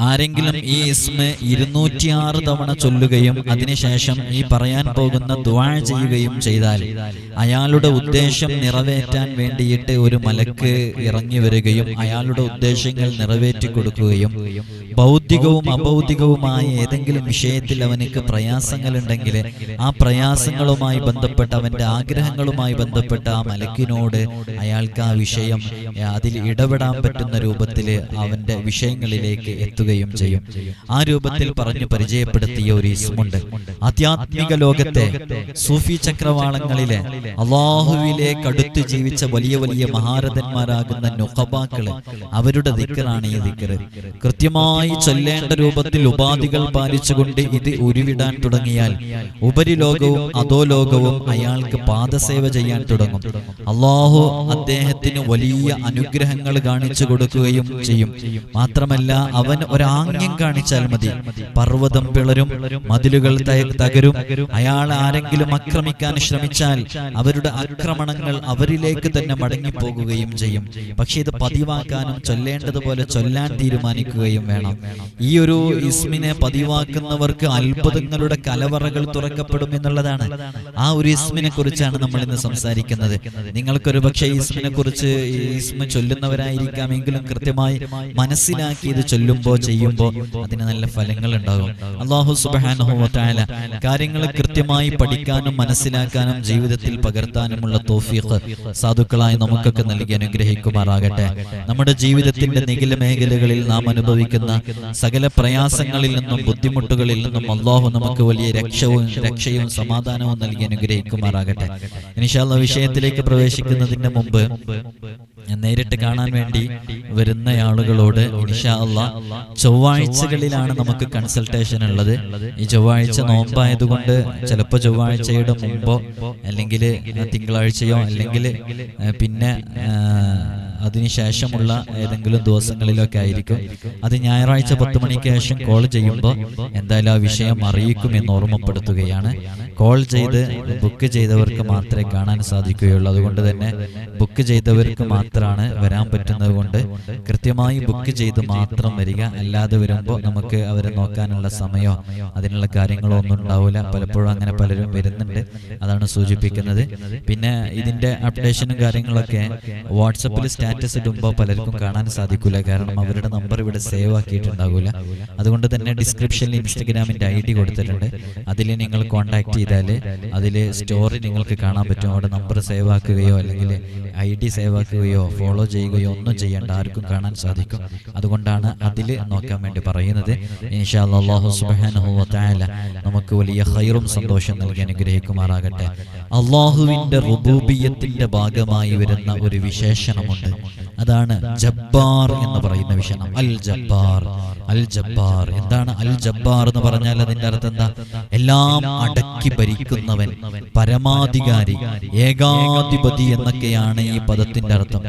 ആരെങ്കിലും ഈ ഇസ്മ ഇരുന്നൂറ്റിയാറ് തവണ ചൊല്ലുകയും അതിനുശേഷം ഈ പറയാൻ പോകുന്ന ദുആ ചെയ്യുകയും ചെയ്താൽ അയാളുടെ ഉദ്ദേശം നിറവേറ്റാൻ വേണ്ടിയിട്ട് ഒരു മലക്ക് ഇറങ്ങി വരികയും അയാളുടെ ഉദ്ദേശങ്ങൾ നിറവേറ്റി കൊടുക്കുകയും ഭൗതികവും അഭൗതികവുമായ ഏതെങ്കിലും വിഷയത്തിൽ അവനക്ക് പ്രയാസങ്ങളുണ്ടെങ്കിൽ ആ പ്രയാസങ്ങളുമായി ബന്ധപ്പെട്ട അവന്റെ ആഗ്രഹങ്ങളുമായി ബന്ധപ്പെട്ട ആ മലക്കിനോട് അയാൾക്ക് ആ വിഷയം അതിൽ ഇടപെടാൻ പറ്റുന്ന രൂപത്തിൽ അവന്റെ വിഷയങ്ങളിലേക്ക് എത്തുകയും ചെയ്യും. ആ രൂപത്തിൽ പറഞ്ഞു പരിചയപ്പെടുത്തിയ ഒരു ഇസ്മുണ്ട്. ആധ്യാത്മിക ലോകത്തെ സൂഫി ചക്രവാളങ്ങളിലെ അള്ളാഹുവിലേക്ക് അടുത്ത് ജീവിച്ച വലിയ വലിയ മഹാരഥന്മാരാകുന്ന നുഹബാക്കൾ അവരുടെ ദിക്കറാണ് ഈ ദിക്കറ്. കൃത്യമായി ചൊല്ലേണ്ട രൂപത്തിൽ ഉപാധികൾ പാലിച്ചുകൊണ്ട് ഇത് ഉരുവിടാൻ തുടങ്ങിയാൽ ഉപരിലോകവും അധോലോകവും അയാൾക്ക് പാദസേവ ചെയ്യാൻ തുടങ്ങും. അള്ളാഹു അദ്ദേഹത്തിന് വലിയ അനുഗ്രഹങ്ങൾ കാണിച്ചു കൊടുക്കുകയും ചെയ്യും. മാത്രമല്ല അവൻ ഒരാംഗ്യം കാണിച്ചാൽ മതി. പർവതം പിളരും മതിലുകൾ തകരും. അയാൾ ആരെങ്കിലും ആക്രമിക്കാൻ ശ്രമിച്ചാൽ അവരുടെ ആക്രമണങ്ങൾ അവരിലേക്ക് തന്നെ മടങ്ങിപ്പോകുകയും ചെയ്യും. പക്ഷെ ഇത് പതിവാക്കാനും ചൊല്ലേണ്ടതുപോലെ ചൊല്ലാൻ തീരുമാനിക്കുകയും വേണം. ഈ ഒരു ഇസ്മിനെ പതിവാക്കുന്നവർക്ക് അത്ഭുതങ്ങളുടെ കലവറകൾ തുറക്കപ്പെടും എന്നുള്ളതാണ്. ആ ഒരു ഇസ്മിനെ കുറിച്ചാണ് നമ്മൾ ഇന്ന് സംസാരിക്കുന്നത്. നിങ്ങൾക്കൊരു പക്ഷേ ഇസ്മിനെ കുറിച്ച് ഇസ്മ ചൊല്ലുന്നവരായിരിക്കാമെങ്കിലും കൃത്യമായി മനസ്സിലാക്കി ഇത് ചൊല്ലുമ്പോ ചെയ്യുമ്പോ അതിന് നല്ല ഫലങ്ങൾ ഉണ്ടാകും. അള്ളാഹു സുബാനുഹോത്തായ കാര്യങ്ങൾ കൃത്യമായി പഠിക്കാനും മനസ്സിലാക്കാനും ജീവിതത്തിൽ പകർത്താനുമുള്ള തോഫീഖ് സാധുക്കളായി നമുക്കൊക്കെ നൽകി അനുഗ്രഹിക്കുമാറാകട്ടെ. നമ്മുടെ ജീവിതത്തിന്റെ നികില മേഖലകളിൽ നാം അനുഭവിക്കുന്ന സകല പ്രയാസങ്ങളിൽ നിന്നും ബുദ്ധിമുട്ടുകളിൽ നിന്നും അള്ളാഹു നമുക്ക് വലിയ രക്ഷവും രക്ഷയും സമാധാനവും നൽകി അനുഗ്രഹിക്കുമാറാകട്ടെ. ഇനിഷാല്ല വിഷയത്തിലേക്ക് പ്രവേശിക്കുന്നതിന് മുമ്പ് നേരിട്ട് കാണാൻ വേണ്ടി വരുന്ന ആളുകളോട് ചൊവ്വാഴ്ചകളിലാണ് നമുക്ക് കൺസൾട്ടേഷൻ ഉള്ളത്. ഈ ചൊവ്വാഴ്ച നോമ്പായതുകൊണ്ട് ചിലപ്പോൾ ചൊവ്വാഴ്ചയുടെ മുമ്പോ അല്ലെങ്കിൽ തിങ്കളാഴ്ചയോ അല്ലെങ്കിൽ പിന്നെ അതിനുശേഷമുള്ള ഏതെങ്കിലും ദിവസങ്ങളിലൊക്കെ ആയിരിക്കും. അത് ഞായറാഴ്ച പത്ത് മണിക്ക് ശേഷം കോൾ ചെയ്യുമ്പോൾ എന്തായാലും ആ വിഷയം അറിയിക്കുമെന്ന് ഓർമ്മപ്പെടുത്തുകയാണ്. കോൾ ചെയ്ത് ബുക്ക് ചെയ്തവർക്ക് മാത്രമേ കാണാൻ സാധിക്കുകയുള്ളൂ. അതുകൊണ്ട് തന്നെ ബുക്ക് ചെയ്തവർക്ക് മാത്രമാണ് വരാൻ പറ്റുന്നത് കൊണ്ട് കൃത്യമായി ബുക്ക് ചെയ്ത് മാത്രം വരിക. അല്ലാതെ വരുമ്പോൾ നമുക്ക് അവരെ നോക്കാനുള്ള സമയമോ അതിനുള്ള കാര്യങ്ങളോ ഒന്നും ഉണ്ടാവില്ല. പലപ്പോഴും അങ്ങനെ പലരും വരുന്നുണ്ട്. അതാണ് സൂചിപ്പിക്കുന്നത്. പിന്നെ ഇതിന്റെ അപ്ഡേഷനും കാര്യങ്ങളൊക്കെ വാട്സപ്പിൽ സ്റ്റാറ്റസ് ഇടുമ്പോൾ പലർക്കും കാണാൻ സാധിക്കില്ല കാരണം അവരുടെ നമ്പർ ഇവിടെ സേവ് ആക്കിയിട്ടുണ്ടാവില്ല അതുകൊണ്ട് തന്നെ ഡിസ്ക്രിപ്ഷനിൽ ഇൻസ്റ്റഗ്രാമിന്റെ ഐ ഡി കൊടുത്തിട്ടുണ്ട്. അതിൽ നിങ്ങൾ കോൺടാക്ട് ചെയ്താൽ അതിൽ സ്റ്റോറി നിങ്ങൾക്ക് കാണാൻ പറ്റും. അവിടെ നമ്പർ സേവ് ആക്കുകയോ അല്ലെങ്കിൽ ഐ ഡി സേവ് ആക്കുകയോ ഫോളോ ചെയ്യുകയോ ഒന്നും ചെയ്യേണ്ട ആർക്കും കാണാൻ സാധിക്കും. അതുകൊണ്ടാണ് അതിൽ നോക്കാൻ വേണ്ടി പറയുന്നത്. നമുക്ക് വലിയ ഹൈറും സന്തോഷം നൽകി അനുഗ്രഹിക്കുമാറാകട്ടെ. അള്ളാഹുവിന്റെ റുബൂബിയത്തിന്റെ ഭാഗമായി വരുന്ന ഒരു വിശേഷണമുണ്ട്. അതാണ് ജബ്ബാർ എന്ന് പറയുന്ന വിശേഷണം. അൽ ജബ്ബാർ. അൽ ജബ്ബാർ എന്താണ് അൽ ജബ്ബാർ എന്ന് പറഞ്ഞാൽ അതിന്റെ അർത്ഥം എന്താ? എല്ലാം അടക്കി ഭരിക്കുന്നവൻ പരമാധികാരി ഏകാധിപതി എന്നൊക്കെയാണ് ഈ പദത്തിന്റെ അർത്ഥം.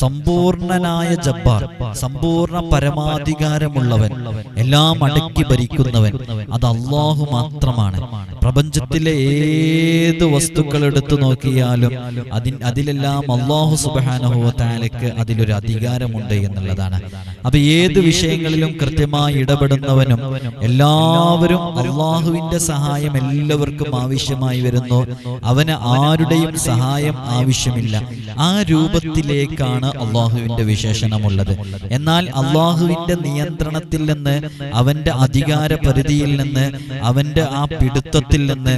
സമ്പൂർണനായ ജബ്ബാർ സമ്പൂർണ പരമാധികാരമുള്ളവൻ എല്ലാം അടക്കി ഭരിക്കുന്നവൻ അത് അള്ളാഹു മാത്രമാണ്. പ്രപഞ്ചത്തിലെ ഏത് വസ്തുക്കൾ എടുത്തു നോക്കിയാലും അതിൻ അതിലെല്ലാം അള്ളാഹു സുബാനുഭവത്താലയ്ക്ക് അതിലൊരു അധികാരമുണ്ട് എന്നുള്ളതാണ്. അപ്പൊ ഏത് വിഷയങ്ങളിലും കൃത്യമായി ഇടപെടുന്നവനും എല്ലാവരും അള്ളാഹുവിന്റെ സഹായം എല്ലാവർക്കും ആവശ്യമായി വരുന്നു. അവന് ആരുടെയും സഹായം ആവശ്യമില്ല. ആ രൂപത്തിലേക്കാണ് അള്ളാഹുവിന്റെ വിശേഷണമുള്ളത്. എന്നാൽ അള്ളാഹുവിന്റെ നിയന്ത്രണത്തിൽ നിന്ന് അവന്റെ അധികാര പരിധിയിൽ നിന്ന് അവന്റെ ആ പിടുത്തത്തിൽ നിന്ന്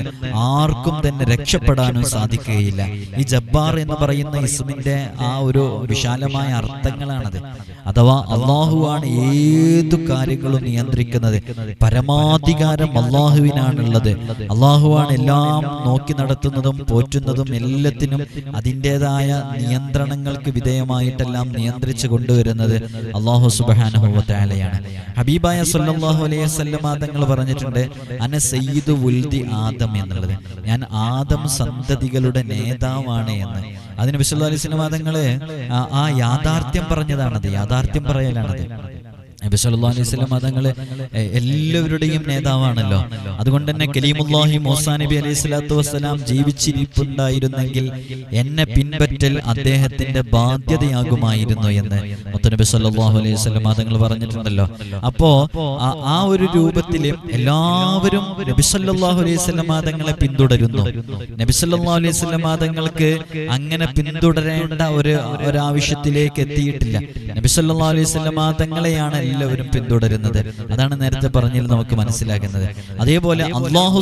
ആർക്കും തന്നെ രക്ഷപ്പെടാനും സാധിക്കുകയില്ല. ഈ ജബ്ബാർ എന്ന് പറയുന്ന ഇസ്മിന്റെ ആ ഒരു വിശാലമായ അർത്ഥങ്ങളാണത്. അഥവാ അള്ളാഹുവാണ് ഏതു കാര്യങ്ങളും നിയന്ത്രിക്കുന്നത്. പരമാധികാരം അള്ളാഹുവിനാണുള്ളത്. അള്ളാഹുവാണ് എല്ലാം നോക്കി നടത്തുന്നതും പോറ്റുന്നതും എല്ലാത്തിനും അതിന്റെതായ നിയന്ത്രണങ്ങൾക്ക് വിധേയമായിട്ടെല്ലാം നിയന്ത്രിച്ചു കൊണ്ടുവരുന്നത് അള്ളാഹു സുബാനുഭവത്താലയാണ് ഹബീബായ സല്ലാഹു അലൈഹി വസല്ലമ തങ്ങൾ പറഞ്ഞിട്ടുണ്ട് അന സയ്യിദു ഉൽദി ആദം എന്നുള്ളത്. ഞാൻ ആദം സന്തതികളുടെ നേതാവാണ് എന്ന്. അതിന് വിശ്വ അലൈഹി ആ യാഥാർത്ഥ്യം പറഞ്ഞതാണത്. യാഥാർത്ഥ്യം പറയലാണത്. നബി സല്ലല്ലാഹു അലൈഹി വസല്ലം തങ്ങൾ എല്ലാവരുടെയും നേതാവാണല്ലോ. അതുകൊണ്ട് തന്നെ കലീമുല്ലാഹി മോസാ നബി അലൈഹി സ്വലാത്തു വസ്സലാം ജീവിച്ചിരിപ്പുണ്ടായിരുന്നെങ്കിൽ എന്നെ പിൻപറ്റൽ അദ്ദേഹത്തിന്റെ ബാധ്യതയാകുമായിരുന്നു എന്ന് മുത്തനബി സല്ലല്ലാഹു അലൈഹി സ്വലം മതങ്ങൾ പറഞ്ഞിട്ടുണ്ടല്ലോ. അപ്പോ ആ- ഒരു രൂപത്തിൽ എല്ലാവരും നബി സല്ലല്ലാഹു അലൈഹി സ്വലം മതങ്ങളെ പിന്തുടരുന്നു. നബി സല്ലല്ലാഹു അലൈഹി സ്വലം മതങ്ങൾക്ക് അങ്ങനെ പിന്തുടരേണ്ട ഒരു ഒരാവശ്യത്തിലേക്ക് എത്തിയിട്ടില്ല. നബി സല്ലല്ലാഹു അലൈഹി സ്വലം തങ്ങളെയാണ് എല്ലാവരും പിന്തുടരുന്നത്. അതാണ് നേരത്തെ പറഞ്ഞതിൽ നമുക്ക് മനസ്സിലാക്കുന്നത് അതേപോലെ അള്ളാഹു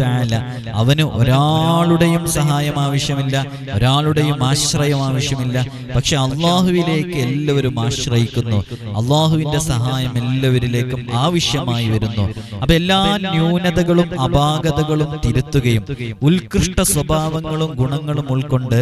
തആല അവന് ഒരാളുടെയും സഹായം ആവശ്യമില്ല ഒരാളുടെയും ആശ്രയം ആവശ്യമില്ല. പക്ഷെ അള്ളാഹുവിലേക്ക് എല്ലാവരും ആശ്രയിക്കുന്നു. അള്ളാഹുവിന്റെ സഹായം എല്ലാവരിലേക്കും ആവശ്യമായി വരുന്നു. അപ്പൊ എല്ലാ ന്യൂനതകളും അപാകതകളും തിരുത്തുകയും ഉത്കൃഷ്ട സ്വഭാവങ്ങളും ഗുണങ്ങളും ഉൾക്കൊണ്ട്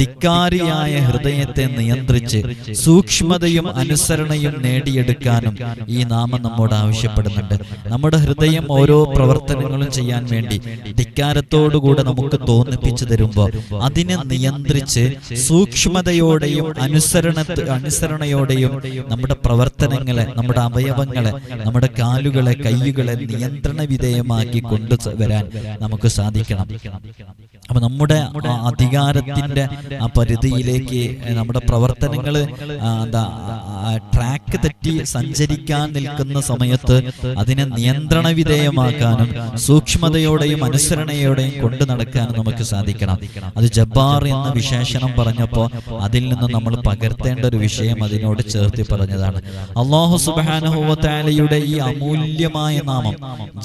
ധിക്കാരിയായ ഹൃദയത്തെ നിയന്ത്രിച്ച് സൂക്ഷ്മതയും അനുസരണയും നേടിയെടുക്കാനും ഈ നാമം നമ്മോട് ആവശ്യപ്പെടുന്നുണ്ട്. നമ്മുടെ ഹൃദയം ഓരോ പ്രവർത്തനങ്ങളും ചെയ്യാൻ വേണ്ടി ധിക്കാരത്തോടുകൂടെ നമുക്ക് തോന്നിപ്പിച്ചു തരുമ്പോൾ അതിനെ നിയന്ത്രിച്ച് സൂക്ഷ്മതയോടെയും അനുസരണ അനുസരണയോടെയും നമ്മുടെ പ്രവർത്തനങ്ങളെ നമ്മുടെ അവയവങ്ങളെ നമ്മുടെ കാലുകളെ കൈകളെ നിയന്ത്രണ വിധേയമാക്കി കൊണ്ടുവരാൻ നമുക്ക് സാധിക്കണം. അപ്പൊ നമ്മുടെ അധികാരത്തിന്റെ ആ പരിധിയിലേക്ക് നമ്മുടെ പ്രവർത്തനങ്ങൾ എന്താ ട്രാക്ക് സഞ്ചരിക്കാൻ നിൽക്കുന്ന സമയത്ത് അതിനെ നിയന്ത്രണ വിധേയമാക്കാനും സൂക്ഷ്മതയോടെയും അനുസരണയോടെയും കൊണ്ടു നടക്കാനും നമുക്ക് സാധിക്കണം. അത് ജബ്ബാർ എന്ന വിശേഷണം പറഞ്ഞപ്പോൾ അതിൽ നിന്ന് നമ്മൾ പകർത്തേണ്ട ഒരു വിഷയം അതിനോട് ചേർത്തി പറഞ്ഞതാണ്. അള്ളാഹു സുബാനഹുവത്താലയുടെ ഈ അമൂല്യമായ നാമം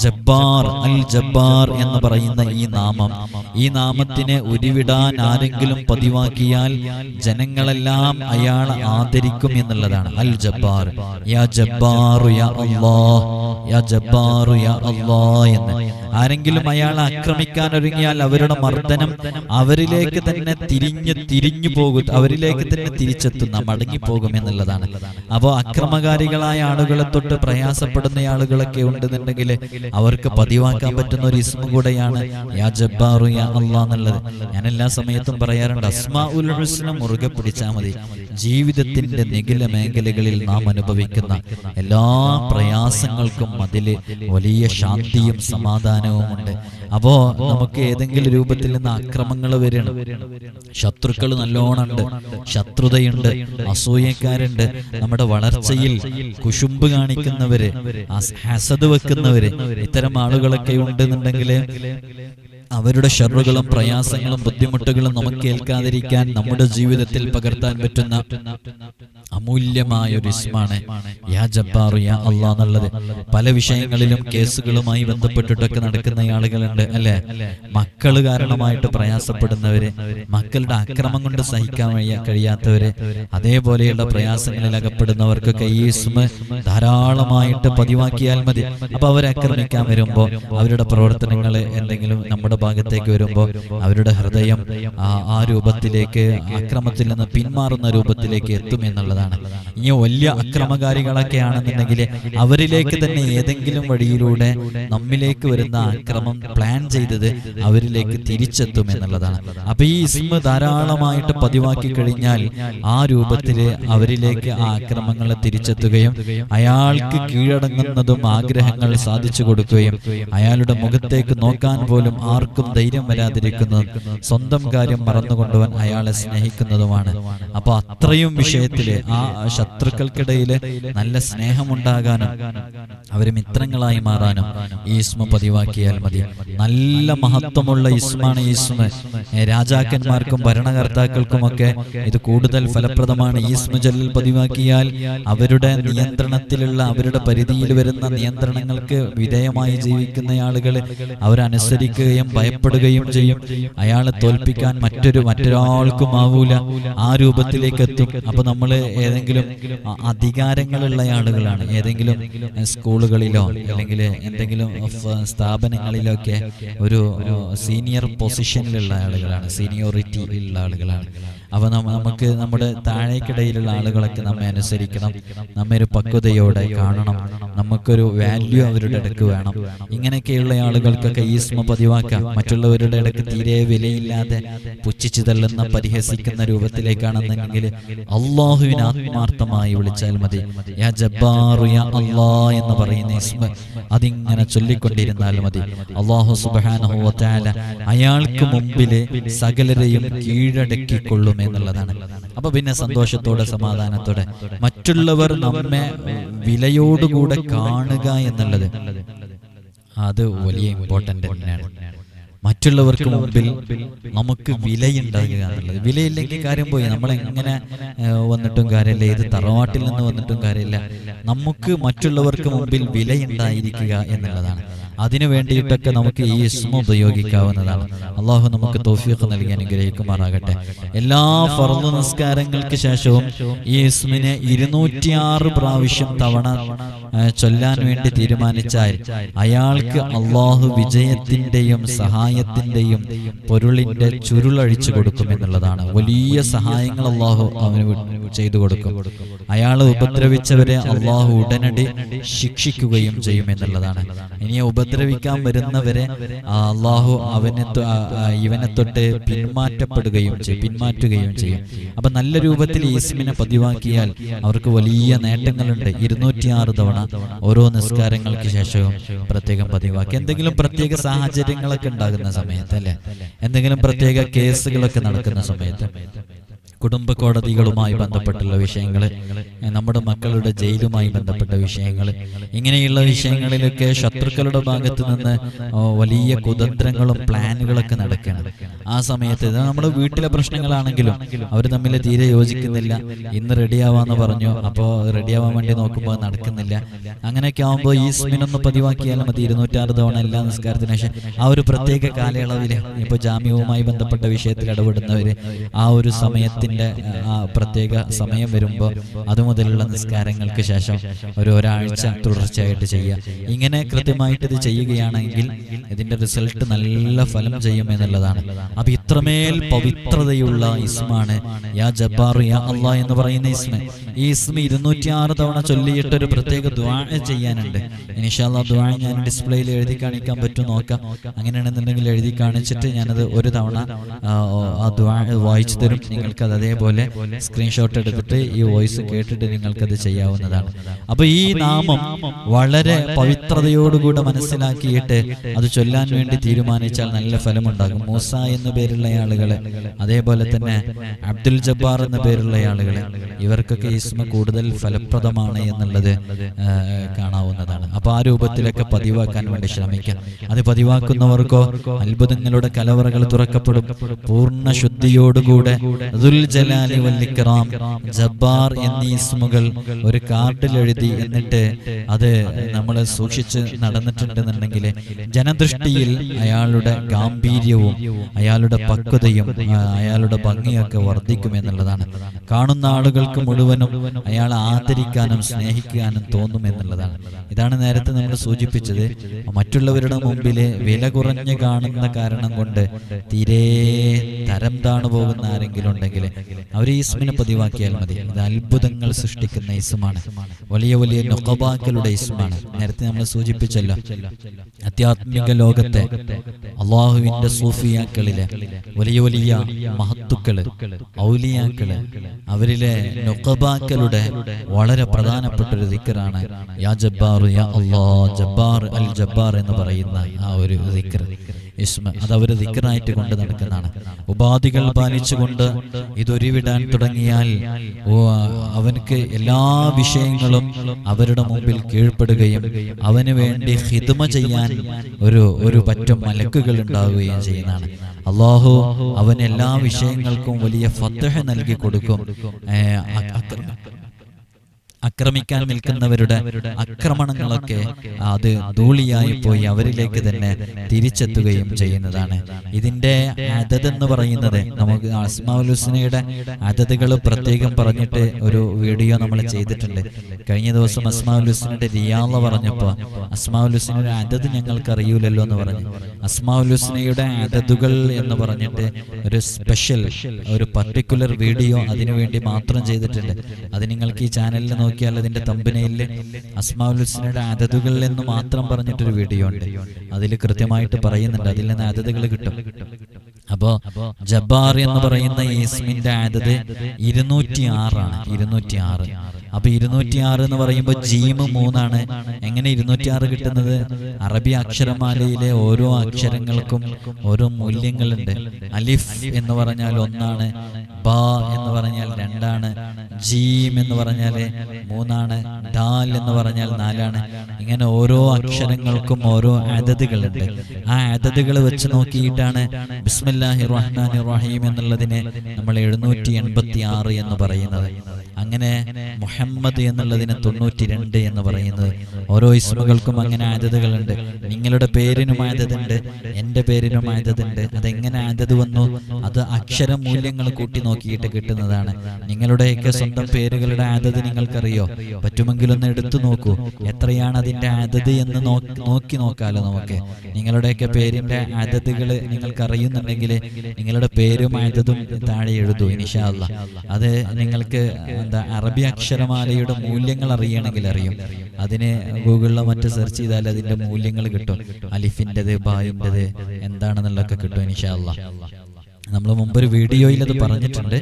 ജബ്ബാർ അൽ ജബ്ബാർ എന്ന് പറയുന്ന ഈ നാമം ഈ നാമത്തിനെ ഉരുവിടാൻ ആരെങ്കിലും പതിവാക്കിയാൽ ജനങ്ങളെല്ലാം അയാൾ ആദരിക്കും എന്നുള്ളതാണ്. അൽ ജബ്ബാർ. യാ ജബ്ബാറു യാ യാ ജബ്ബാറു യാ എന്ന്. ആരെങ്കിലും അയാളെ ആക്രമിക്കാൻ ഒരുങ്ങിയാൽ അവരുടെ മർദ്ദനം അവരിലേക്ക് തന്നെ തിരിഞ്ഞു തിരിഞ്ഞു പോകും. അവരിലേക്ക് തന്നെ തിരിച്ചെത്തുന്ന മടങ്ങിപ്പോകും എന്നുള്ളതാണ്. അപ്പോൾ അക്രമകാരികളായ ആളുകളെ തൊട്ട് പ്രയാസപ്പെടുന്ന ആളുകളൊക്കെ ഉണ്ടെന്നുണ്ടെങ്കിൽ അവർക്ക് പതിവാക്കാൻ പറ്റുന്ന ഒരു ഇസ്മ കൂടെയാണ് യാ ജബ്ബാറു യാ അള്ളാ എന്നുള്ളത്. ഞാൻ എല്ലാ സമയത്തും പറയാറുണ്ട് അസ്മാ ഉൽ ഹുസ്ന മുറുകെ പിടിച്ചാൽ മതി. ജീവിതത്തിന്റെ നികില മേഖലകളിൽ നാം അനുഭവിക്കുന്ന എല്ലാ പ്രയാസങ്ങൾക്കും അതിൽ വലിയ ശാന്തിയും സമാധാനവും ഉണ്ട് അപ്പോ നമുക്ക് ഏതെങ്കിലും രൂപത്തിൽ നിന്ന് അക്രമങ്ങൾ വരണം ശത്രുക്കൾ നല്ലോണമുണ്ട്. ശത്രുതയുണ്ട്. അസൂയക്കാരുണ്ട്. നമ്മുടെ വളർച്ചയിൽ കുശുമ്പ് കാണിക്കുന്നവര് ഹസത് വെക്കുന്നവര് ഇത്തരം ആളുകളൊക്കെ ഉണ്ടെന്നുണ്ടെങ്കിൽ അവരുടെ ഷറുകളും പ്രയാസങ്ങളും ബുദ്ധിമുട്ടുകളും നമുക്ക് ഏൽക്കാതിരിക്കാൻ നമ്മുടെ ജീവിതത്തിൽ പകർത്താൻ പറ്റുന്ന അമൂല്യമായ ഒരു ഇസ്മാണ്. യാ ജബ്ബാറു യാ അള്ളാ എന്നുള്ളത്. പല വിഷയങ്ങളിലും കേസുകളുമായി ബന്ധപ്പെട്ടിട്ടൊക്കെ നടക്കുന്ന ആളുകളുണ്ട് അല്ലെ? മക്കൾ കാരണമായിട്ട് പ്രയാസപ്പെടുന്നവര് മക്കളുടെ അക്രമം കൊണ്ട് സഹിക്കാൻ കഴിയാത്തവര്. അതേപോലെയുള്ള പ്രയാസങ്ങളിൽ അകപ്പെടുന്നവർക്കൊക്കെ ഈ ഇസ്മ ധാരാളമായിട്ട് പതിവാക്കിയാൽ മതി. അപ്പൊ അവരെ ആക്രമിക്കാൻ വരുമ്പോ അവരുടെ പ്രവർത്തനങ്ങൾ എന്തെങ്കിലും നമ്മുടെ ഭാഗത്തേക്ക് വരുമ്പോൾ അവരുടെ ഹൃദയം ആ രൂപത്തിലേക്ക് അക്രമത്തിൽ നിന്ന് പിന്മാറുന്ന രൂപത്തിലേക്ക് എത്തും എന്നുള്ളതാണ്. ഇനി വലിയ അക്രമകാരികളൊക്കെ ആണെന്നുണ്ടെങ്കിൽ അവരിലേക്ക് തന്നെ ഏതെങ്കിലും വഴിയിലൂടെ നമ്മിലേക്ക് വരുന്ന അക്രമം പ്ലാൻ ചെയ്തത് അവരിലേക്ക് തിരിച്ചെത്തും എന്നുള്ളതാണ്. അപ്പൊ ഈ ഇസ്മ ധാരാളമായിട്ട് പതിവാക്കി കഴിഞ്ഞാൽ ആ രൂപത്തിൽ അവരിലേക്ക് ആ അക്രമങ്ങൾ തിരിച്ചെത്തുകയും അയാൾക്ക് കീഴടങ്ങുന്നതും ആഗ്രഹങ്ങൾ സാധിച്ചു കൊടുക്കുകയും അയാളുടെ മുഖത്തേക്ക് നോക്കാൻ പോലും ആർക്കും ധൈര്യം വരാതിരിക്കുന്നതും സ്വന്തം കാര്യം മറന്നുകൊണ്ടുവൻ അയാളെ സ്നേഹിക്കുന്നതുമാണ്. അപ്പൊ അത്രയും വിഷയത്തിൽ ആ ശത്രുക്കൾക്കിടയിൽ നല്ല സ്നേഹമുണ്ടാകാനും അവർ മിത്രങ്ങളായി മാറാനും ഈസ്മ പതിവാക്കിയാൽ മതി. നല്ല മഹത്വമുള്ള ഇസ്മാണ് ഈസ്മ ഭരണകർത്താക്കൾക്കും രാജാക്കന്മാർക്കും ഭരണകർത്താക്കൾക്കുമൊക്കെ ഇത് കൂടുതൽ ഫലപ്രദമാണ്. ഈസ്മ ഇസ്മ ജല്ലിൽ പതിവാക്കിയാൽ അവരുടെ നിയന്ത്രണത്തിലുള്ള അവരുടെ പരിധിയിൽ വരുന്ന നിയന്ത്രണങ്ങൾക്ക് വിധേയമായി ജീവിക്കുന്ന ആളുകൾ അവരനുസരിക്കുകയും ഭയപ്പെടുകയും ചെയ്യും. അയാളെ തോൽപ്പിക്കാൻ മറ്റൊരു മറ്റൊരാൾക്കും ആവൂല. ആ രൂപത്തിലേക്ക് എത്തും അപ്പൊ നമ്മൾ ഏതെങ്കിലും അധികാരങ്ങളുള്ള ആളുകളാണ്. ഏതെങ്കിലും സ്കൂളുകളിലോ അല്ലെങ്കിൽ എന്തെങ്കിലും സ്ഥാപനങ്ങളിലോ സ്ഥാപനങ്ങളിലൊക്കെ ഒരു സീനിയർ പൊസിഷനിലുള്ള ആളുകളാണ്. സീനിയോറിറ്റി ഉള്ള ആളുകളാണ്. അപ്പോൾ നമുക്ക് നമ്മുടെ താഴേക്കിടയിലുള്ള ആളുകളൊക്കെ നമ്മെ അനുസരിക്കണം. നമ്മെ ഒരു പക്വതയോടെ കാണണം. നമുക്കൊരു വാല്യൂ അവരുടെ ഇടയ്ക്ക് വേണം. ഇങ്ങനെയൊക്കെയുള്ള ആളുകൾക്കൊക്കെ ഈ സ്മ പതിവാക്കാം. മറ്റുള്ളവരുടെ ഇടയ്ക്ക് തീരെ വിലയില്ലാതെ പുച്ഛിച്ചു തള്ളുന്ന പരിഹസിക്കുന്ന രൂപത്തിലേക്കാണെന്നുണ്ടെങ്കിൽ അള്ളാഹുവിനെ ആത്മാർത്ഥമായി വിളിച്ചാൽ മതി. യാ ജബ്ബാറു യാ അല്ലാ എന്ന് പറയുന്ന ഇസ്മ അതിങ്ങനെ ചൊല്ലിക്കൊണ്ടിരുന്നാൽ മതി. അള്ളാഹു സുബാന അയാൾക്ക് മുമ്പിലെ സകലരെയും കീഴടക്കിക്കൊള്ളും. എന്നുള്ളതാണ്. അപ്പൊ പിന്നെ സന്തോഷത്തോടെ സമാധാനത്തോടെ മറ്റുള്ളവർ നമ്മെ വിലയോടുകൂടെ കാണുക എന്നുള്ളത് അത് വലിയ ഇമ്പോർട്ടന്റ് തന്നെയാണ്. മറ്റുള്ളവർക്ക് മുമ്പിൽ നമുക്ക് വിലയുണ്ടാകുക എന്നുള്ളത്. വിലയില്ലെങ്കിൽ കാര്യം പോയി. നമ്മളെങ്ങനെ വന്നിട്ടും കാര്യമില്ല. ഏത് തറവാട്ടിൽ നിന്ന് വന്നിട്ടും കാര്യമില്ല. നമുക്ക് മറ്റുള്ളവർക്ക് മുമ്പിൽ വിലയുണ്ടായിരിക്കുക എന്നുള്ളതാണ്. അതിനു വേണ്ടിയിട്ടൊക്കെ നമുക്ക് ഈ ഇസ്മ ഉപയോഗിക്കാവുന്നതാണ്. അള്ളാഹു നമുക്ക് തോഫീഖ് നൽകി അനുഗ്രഹിക്കുമാറാകട്ടെ. എല്ലാ ഫർദ് നിസ്കാരങ്ങൾക്ക് ശേഷവും ഈ ഇസ്മിനെ ഇരുന്നൂറ്റിയാറ് പ്രാവശ്യം തവണ ചൊല്ലാൻ വേണ്ടി തീരുമാനിച്ചാൽ അയാൾക്ക് അള്ളാഹു വിജയത്തിന്റെയും സഹായത്തിന്റെയും പൊരുളിന്റെ ചുരുളഴിച്ചു കൊടുക്കും എന്നുള്ളതാണ്. വലിയ സഹായങ്ങൾ അള്ളാഹു അവന് ചെയ്തു കൊടുക്കും. അയാളെ ഉപദ്രവിച്ചവരെ അള്ളാഹു ഉടനടി ശിക്ഷിക്കുകയും ചെയ്യും എന്നുള്ളതാണ്. ഇനി ഉപദ്രവിക്കാൻ വരുന്നവരെ അള്ളാഹു അവനെ ഇവനെ തൊട്ട് പിന്മാറ്റപ്പെടുകയും ചെയ്യും പിന്മാറ്റുകയും ചെയ്യും. അപ്പൊ നല്ല രൂപത്തിൽ ഈസ്മിനെ പതിവാക്കിയാൽ അവർക്ക് വലിയ നേട്ടങ്ങളുണ്ട്. ഇരുന്നൂറ്റിയാറ് തവണ ഓരോ നിസ്കാരങ്ങൾക്ക് ശേഷവും പ്രത്യേകം പതിവാക്കി. എന്തെങ്കിലും പ്രത്യേക സാഹചര്യങ്ങളൊക്കെ ഉണ്ടാകുന്ന സമയത്ത് അല്ലെ? എന്തെങ്കിലും പ്രത്യേക കേസുകളൊക്കെ നടക്കുന്ന സമയത്ത് കുടുംബ കോടതികളുമായി ബന്ധപ്പെട്ടുള്ള വിഷയങ്ങൾ നമ്മുടെ മക്കളുടെ ജയിലുമായി ബന്ധപ്പെട്ട വിഷയങ്ങൾ ഇങ്ങനെയുള്ള വിഷയങ്ങളിലൊക്കെ ശത്രുക്കളുടെ ഭാഗത്ത് നിന്ന് വലിയ കുതന്ത്രങ്ങളും പ്ലാനുകളൊക്കെ നടക്കുകയാണ് ആ സമയത്ത് നമ്മുടെ വീട്ടിലെ പ്രശ്നങ്ങളാണെങ്കിലും അവർ തമ്മിൽ തീരെ യോജിക്കുന്നില്ല. ഇന്ന് റെഡിയാവാന്ന് പറഞ്ഞു അപ്പോൾ റെഡിയാവാൻ വേണ്ടി നോക്കുമ്പോൾ നടക്കുന്നില്ല. അങ്ങനെയൊക്കെ ആകുമ്പോൾ ഈ സ്മിനൊന്ന് പതിവാക്കിയാൽ മതി ഇരുന്നൂറ്റാറ് തവണ എല്ലാ നിസ്കാരത്തിന് ശേഷം. ആ ഒരു പ്രത്യേക കാലയളവിൽ ഇപ്പോൾ ജാമ്യവുമായി ബന്ധപ്പെട്ട വിഷയത്തിൽ ഇടപെടുന്നവർ ആ ഒരു സമയത്തിന്റെ ആ പ്രത്യേക സമയം വരുമ്പോൾ അതുമുതലുള്ള നിസ്കാരങ്ങൾക്ക് ശേഷം ഒരു ഒരാഴ്ച തുടർച്ചയായിട്ട് ചെയ്യുക. ഇങ്ങനെ കൃത്യമായിട്ട് ഇത് ചെയ്യുകയാണെങ്കിൽ ഇതിന്റെ റിസൾട്ട് നല്ല ഫലം ചെയ്യും എന്നുള്ളതാണ്. അപ്പൊ ഇത്രമേൽ പവിത്രതയുള്ള ഇസ്മാണ്. യാ ജബ്ബാർ യാ അള്ളാ എന്ന് പറയുന്ന ഇസ്മ. ഈ ഇസ്മ ഇരുന്നൂറ്റി ആറ് തവണ ചൊല്ലിയിട്ട് ഒരു പ്രത്യേക ദ്വാ ചെയ്യാനുണ്ട്. ഇനിഷാല്ല ദ്വാ ഞാൻ ഡിസ്പ്ലേയിൽ എഴുതി കാണിക്കാൻ പറ്റും നോക്കാം. അങ്ങനെയാണെന്നുണ്ടെങ്കിൽ എഴുതി കാണിച്ചിട്ട് ഞാനത് ഒരു തവണ ആ, ദ്വാ വായിച്ചു തരും. നിങ്ങൾക്ക് അത് അതേപോലെ സ്ക്രീൻഷോട്ട് എടുത്തിട്ട് ഈ വോയിസ് കേട്ടിട്ട് നിങ്ങൾക്കത് ചെയ്യാവുന്നതാണ്. അപ്പൊ ഈ നാമം വളരെ പവിത്രതയോടുകൂടെ മനസ്സിലാക്കിയിട്ട് അത് ചൊല്ലാൻ വേണ്ടി തീരുമാനിച്ചാൽ നല്ല ഫലമുണ്ടാകും. മൂസ എന്ന പേരുള്ള ആളുകളെ അതേപോലെ തന്നെ അബ്ദുൽ ജബ്ബാർ എന്ന പേരുള്ള ആളുകളെ ഇവർക്കൊക്കെ ഇസ്മ കൂടുതൽ ഫലപ്രദമാണ് എന്നുള്ളത് കാണാവുന്നതാണ്. അപ്പൊ ആ രൂപത്തിലൊക്കെ പതിവാക്കാൻ വേണ്ടി ശ്രമിക്കാം. അത് പതിവാക്കുന്നവർക്കോ അത്ഭുതങ്ങളുടെ കലവറകൾ തുറക്കപ്പെടും. പൂർണ ശുദ്ധിയോടുകൂടെ ജലാലി വല്ലിക്കറാം ജബ്ബാർ എന്നീ ഇസ്മുകൾ ഒരു കാർഡിൽ എഴുതി എന്നിട്ട് അത് നമ്മൾ സൂക്ഷിച്ച് നടന്നിട്ടുണ്ടെന്നുണ്ടെങ്കിൽ ജനദൃഷ്ടിയിൽ അയാളുടെ ഗാംഭീര്യവും അയാളുടെ പക്വതയും അയാളുടെ ഭംഗിയൊക്കെ വർദ്ധിക്കും എന്നുള്ളതാണ് കാണുന്ന ആളുകൾക്ക് മുഴുവനും അയാളെ ആദരിക്കാനും സ്നേഹിക്കാനും തോന്നും എന്നുള്ളതാണ് ഇതാണ് നേരത്തെ നമ്മൾ സൂചിപ്പിച്ചത്. മറ്റുള്ളവരുടെ മുമ്പിൽ വില കുറഞ്ഞ് കാണുന്ന കാരണം കൊണ്ട് തീരെ തരം താണു പോകുന്ന ആരെങ്കിലും ഉണ്ടെങ്കിൽ അവർ ഈ ഇസ്മിനെ പതിവാക്കിയാൽ മതി. ഇത് അത്ഭുതങ്ങൾ സൃഷ്ടിക്കുന്ന ഇസ്മാണ് വലിയ വലിയ നൊക്കബാക്കളുടെ ഇസ്മാണ് നേരത്തെ നമ്മൾ സൂചിപ്പിച്ചല്ലോ അത്യാത്മിക ലോകത്തെ അള്ളാഹുവിന്റെ സൂഫിയാക്കളിലെ വലിയ വലിയ മഹത്തുക്കൾ ഔലിയാക്കൾ അവരിലെ നൊക്കബാക്കളുടെ വളരെ പ്രധാനപ്പെട്ട ഒരു ദിക്കറാണ് യാ ജബ്ബാർ യാ അള്ളാ ജബ്ബാർ അൽ ജബ്ബാർ എന്ന് പറയുന്ന ആ ഒരു ദിക്കർ ഇസ്മ അത് അവർ ദിക്കറായിട്ട് കൊണ്ട് നടക്കുന്നതാണ്. ഉപാധികൾ പാലിച്ചുകൊണ്ട് ഇതൊരുവിടാൻ തുടങ്ങിയാൽ അവനക്ക് എല്ലാ വിഷയങ്ങളും അവരുടെ മുമ്പിൽ കീഴ്പ്പെടുകയും അവന് വേണ്ടി ഹിദ്മ ചെയ്യാൻ ഒരു ഒരു പറ്റം മലക്കുകൾ ഉണ്ടാവുകയും ചെയ്യുന്നതാണ്. അള്ളാഹു അവൻ എല്ലാ വിഷയങ്ങൾക്കും വലിയ ഫത്തഹ നൽകി കൊടുക്കും. ആക്രമിക്കാൻ നിൽക്കുന്നവരുടെ ആക്രമണങ്ങളൊക്കെ അത് ധൂളിയായി പോയി അവരിലേക്ക് തന്നെ തിരിച്ചെത്തുകയും ചെയ്യുന്നതാണ്. ഇതിന്റെ അതത് എന്ന് പറയുന്നത് നമുക്ക് അസ്മാഉൽ ഹുസ്നയുടെ അതതുകൾ പ്രത്യേകം പറഞ്ഞിട്ട് ഒരു വീഡിയോ നമ്മൾ ചെയ്തിട്ടുണ്ട്. കഴിഞ്ഞ ദിവസം അസ്മാഉൽ ഹുസ്നയുടെ റിയാള പറഞ്ഞപ്പോൾ അസ്മാഉൽ ഹുസ്നയുടെ അതത് ഞങ്ങൾക്ക് അറിയൂലല്ലോ എന്ന് പറഞ്ഞു അസ്മാഉൽ ഹുസ്നയുടെ അതതുകൾ എന്ന് പറഞ്ഞിട്ട് ഒരു സ്പെഷ്യൽ ഒരു പർട്ടിക്കുലർ വീഡിയോ അതിനുവേണ്ടി മാത്രം ചെയ്തിട്ടുണ്ട്. അത് നിങ്ങൾക്ക് ഈ ചാനലിൽ നോക്കിയാൽ അതിന്റെ തമ്പിനയിൽ അസ്മാഉൽ ഹുസ്നയുടെ അതതുകൾ എന്ന് മാത്രം പറഞ്ഞിട്ടൊരു വീഡിയോ ഉണ്ട് അതിൽ കൃത്യമായിട്ട് പറയുന്നുണ്ട്. അതിൽ നിന്ന് അതതുകൾ കിട്ടും. അപ്പോ ജബ്ബാർ എന്ന് പറയുന്ന ഈ ഇസ്മിന്റെ ആദത് ഇരുന്നൂറ്റി ആറാണ് ഇരുന്നൂറ്റി ആറ് അപ്പൊ ഇരുന്നൂറ്റി ആറ് എന്ന് പറയുമ്പോൾ ജീമ് മൂന്നാണ്. എങ്ങനെ ഇരുന്നൂറ്റി ആറ് കിട്ടുന്നത്? അറബി അക്ഷരമാലയിലെ ഓരോ അക്ഷരങ്ങൾക്കും ഓരോ മൂല്യങ്ങളുണ്ട്. അലിഫ് എന്ന് പറഞ്ഞാൽ ഒന്നാണ്. ബ എന്ന് പറഞ്ഞാൽ രണ്ടാണ്. ജീം എന്ന് പറഞ്ഞാൽ മൂന്നാണ്. ദാൽ എന്ന് പറഞ്ഞാൽ നാലാണ്. ഇങ്ങനെ ഓരോ അക്ഷരങ്ങൾക്കും ഓരോ അതതുകളുണ്ട് ആ അതതുകൾ വെച്ച് നോക്കിയിട്ടാണ് ബിസ്മില്ലാഹി റഹ്മാൻ റഹീം എന്നുള്ളതിനെ നമ്മൾ എഴുന്നൂറ്റി എൺപത്തി ആറ് എന്ന് പറയുന്നത്. അങ്ങനെ മുഹമ്മദ് എന്നുള്ളതിന് തൊണ്ണൂറ്റി രണ്ട് എന്ന് പറയുന്നത് ഓരോ ഇസ്മുകൾക്കും അങ്ങനെ ആദ്യതകളുണ്ട് നിങ്ങളുടെ പേരിനും ആദ്യതുണ്ട് എന്റെ പേരിനും ആദ്യതുണ്ട് അതെങ്ങനെ ആദ്യത് വന്നു? അത് അക്ഷര മൂല്യങ്ങൾ കൂട്ടി നോക്കിയിട്ട് കിട്ടുന്നതാണ്. നിങ്ങളുടെയൊക്കെ സ്വന്തം പേരുകളുടെ ആദ്യത നിങ്ങൾക്കറിയോ? പറ്റുമെങ്കിൽ ഒന്ന് എടുത്തു നോക്കൂ. എത്രയാണ് അതിന്റെ ആദ്യത എന്ന് നോക്കി നോക്കാലോ നമുക്ക്. നിങ്ങളുടെയൊക്കെ പേരിന്റെ ആദ്യതകൾ നിങ്ങൾക്ക് അറിയുന്നുണ്ടെങ്കിൽ നിങ്ങളുടെ പേരും ആദ്യതും താഴെ എഴുതൂ ഇനിഷാല്ല അത് നിങ്ങൾക്ക് എന്താ അറബി അക്ഷരമാലയുടെ മൂല്യങ്ങൾ അറിയണമെങ്കിൽ അറിയും. അതിനെ ഗൂഗിളിലോ മറ്റോ സെർച്ച് ചെയ്താൽ അതിന്റെ മൂല്യങ്ങൾ കിട്ടും. അലിഫിന്റെത് ബായിന്റെത് എന്താണെന്നുള്ളതൊക്കെ കിട്ടും ഇൻഷാല്ല നമ്മൾ മുമ്പ് ഒരു വീഡിയോയിൽ അത് പറഞ്ഞിട്ടുണ്ട്.